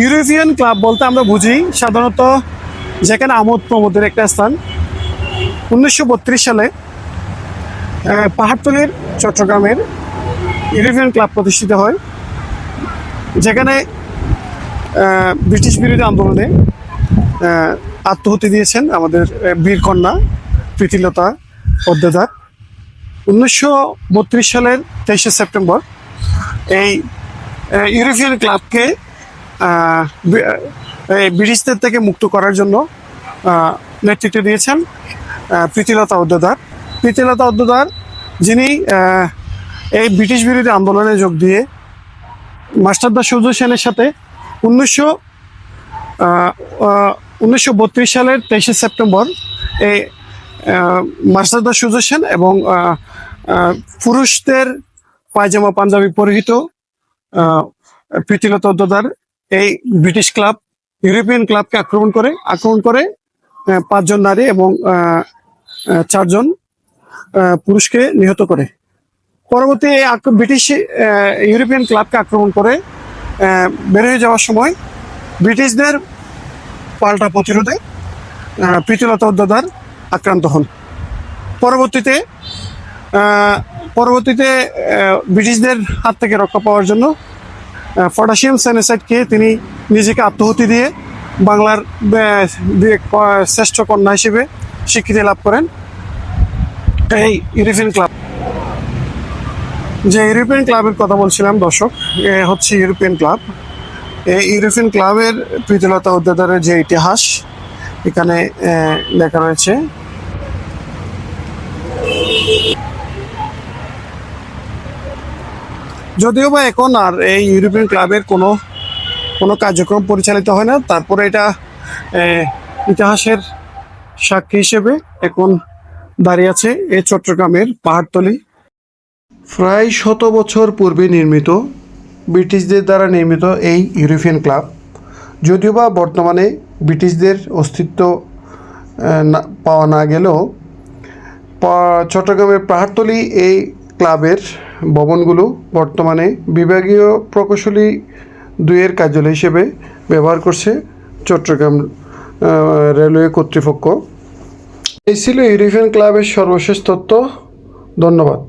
European club বলতে আমরা বুঝি সাধারণত যেখানে আমোদ প্রমোদের একটা স্থান। উনিশশো বত্রিশ সালে পাহাড়তলির চট্টগ্রামের ইউরোপিয়ান ক্লাব প্রতিষ্ঠিত হয়, যেখানে ব্রিটিশ বিরোধী আন্দোলনে আত্মহতি দিয়েছেন আমাদের বীরকন্যা প্রীতিলতা পদ্মদার। উনিশশো বত্রিশ সালের তেইশে সেপ্টেম্বর এই ইউরোপিয়ান ক্লাবকে ব্রিটিশদের থেকে মুক্ত করার জন্য নেতৃত্ব দিয়েছেন প্রীতিলতা অদ্যদার প্রীতিলতা অদ্যদার যিনি এই ব্রিটিশ বিরোধী আন্দোলনে যোগ দিয়ে মাস্টারদা সূর্য সেনের সাথে উনিশশো উনিশশো বত্রিশ সালের তেইশে সেপ্টেম্বর এই মাস্টারদা সূর্য সেন এবং পুরুষদের পায়জামা পাঞ্জাবি পরিহিত প্রীতিলতা অদ্যদার এই ব্রিটিশ ক্লাব ইউরোপিয়ান ক্লাবকে আক্রমণ করে আক্রমণ করে পাঁচজন নারী এবং চারজন পুরুষকে নিহত করে। পরবর্তী ব্রিটিশ ইউরোপিয়ান ক্লাবকে আক্রমণ করে বের হয়ে যাওয়ার সময় ব্রিটিশদের পাল্টা প্রতিরোধে প্রীতিলতা উদ্যোদার আক্রান্ত হন। পরবর্তীতে পরবর্তীতে ব্রিটিশদের হাত থেকে রক্ষা পাওয়ার জন্য পটাশিয়াম স্যানিসাইড খেয়ে তিনি নিজেকে আত্মহতি দিয়ে বাংলার শ্রেষ্ঠ কন্যা হিসেবে স্বীকৃতি লাভ করেন। এই ইউরোপিয়ান ক্লাব যে ইউরোপিয়ান ক্লাবের কথা বলছিলাম, দর্শক, এ হচ্ছে ইউরোপিয়ান ক্লাব এই ইউরোপিয়ান ক্লাবের প্রীতিলতা উদ্যোদারের যে ইতিহাস, এখানে লেখা রয়েছে। যদিও বা এখন আর এই ইউরোপিয়ান ক্লাবের কোনো কোনো কার্যক্রম পরিচালিত হয় না, তারপরে এটা ইতিহাসের সাক্ষী হিসেবে এখন দাঁড়িয়ে আছে এই চট্টগ্রামের পাহাড়তলি। প্রায় শত বছর পূর্বে নির্মিত, ব্রিটিশদের দ্বারা নির্মিত এই ইউরোপিয়ান ক্লাব যদিও বা বর্তমানে ব্রিটিশদের অস্তিত্ব পাওয়া না গেলেও চট্টগ্রামের পাহাড়তলি এই ক্লাবের ভবনগুলো বর্তমানে বিভাগীয় প্রকৌশলী দুইয়ের কার্যালয় হিসেবে ব্যবহার করছে চট্টগ্রাম রেলওয়ে কর্তৃপক্ষ। এই ছিল ইউরোপিয়ান ক্লাবের সর্বশেষ তথ্য। ধন্যবাদ।